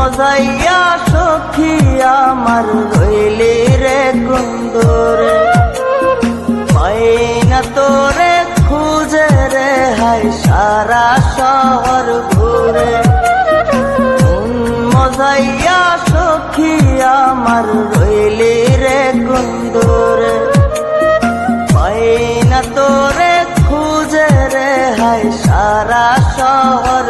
সজাইয়া সখী আমার রইলি রে কুন্দর। পাইনা তোরে খুঁজে রে হাই সারা শহর ঘুরে। মজাইয়া সখী আমার রইলি রে কুন্দর। পাইনা তোরে খুঁজে রে হাই সারা শহর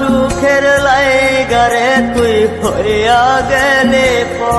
সুখের লাইগারে তুই হইয়া গেলে পা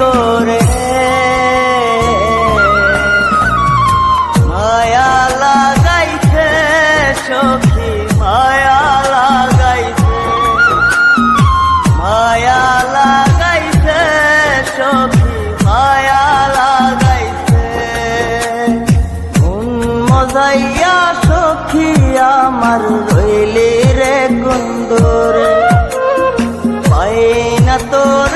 করে। মায়া লাগাইছে সখী, মায়া লাগাইছে। মায়া লাগাইছে সখী, মায়া লাগাইছে। মজাইয়া সখী আমার রইলি রে কুন্দরে। পাই না তোর